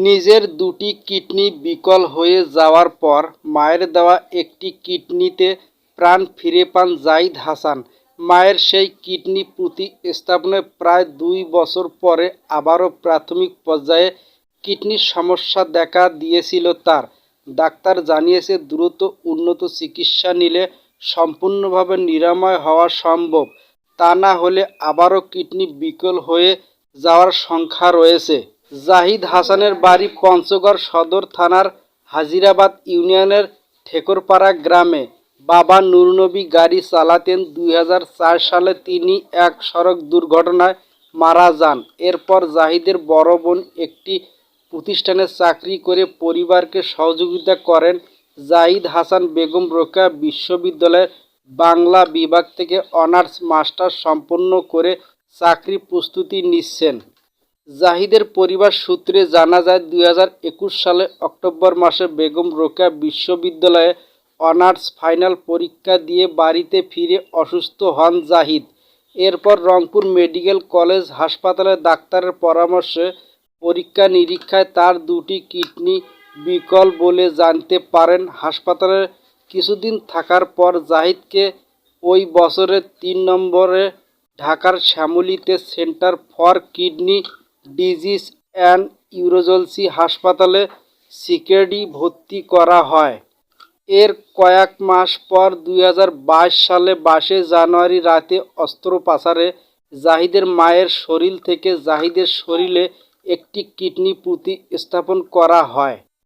নিজের দুটি কিডনি বিকল হয়ে যাওয়ার পর মায়ের দেওয়া একটি কিডনিতে প্রাণ ফিরে পান জাইদ হাসান। মায়ের সেই কিডনি প্রতিস্থাপনের প্রায় দুই বছর পরে আবারও প্রাথমিক পর্যায়ে কিডনির সমস্যা দেখা দিয়েছিল তার। ডাক্তার জানিয়েছে, দ্রুত উন্নত চিকিৎসা নিলে সম্পূর্ণভাবে নিরাময় হওয়া সম্ভব। তা না হলে আবারও কিডনি বিকল হয়ে যাওয়ার সংখ্যা রয়েছে। জাহিদ হাসানের বাড়ি পঞ্চগড় সদর থানার হাজিরাবাদ ইউনিয়নের ঠেকরপাড়া গ্রামে। বাবা নুরনবী গাড়ি চালাতেন দুই হাজার চার সালে তিনি এক সড়ক দুর্ঘটনায় মারা যান। এরপর জাহিদের বড় বোন একটি প্রতিষ্ঠানে চাকরি করে পরিবারকে সহযোগিতা করেন। জাহিদ হাসান বেগম রোকেয়া বিশ্ববিদ্যালয়ের বাংলা বিভাগ থেকে অনার্স মাস্টার সম্পন্ন করে চাকরি প্রস্তুতি নিচ্ছেন। জাহিদের পরিবার সূত্রে জানা যায় দু হাজার একুশ সালে অক্টোবর মাসে বেগম রোকেয়া বিশ্ববিদ্যালয়ে অনার্স ফাইনাল পরীক্ষা দিয়ে বাড়িতে ফিরে অসুস্থ হন জাহিদ। এরপর রংপুর মেডিকেল কলেজ হাসপাতালে ডাক্তারের পরামর্শে পরীক্ষা নিরীক্ষায় তার দুটি কিডনি বিকল বলে জানতে পারেন হাসপাতালে। কিছুদিন থাকার পর জাহিদকে ওই বছরের তিন নম্বরে ঢাকার শ্যামলীতে centre for kidney disease and urology হাসপাতালে সিকেডি ভর্তি করা হয়। এর কয়েক মাস পর দু হাজার বাইশ সালে বাইশে জানুয়ারি রাতে অস্ত্রোপাচারে জাহিদের মায়ের শরীর থেকে জাহিদের শরীরে একটি কিডনি প্রতিস্থাপন করা হয়।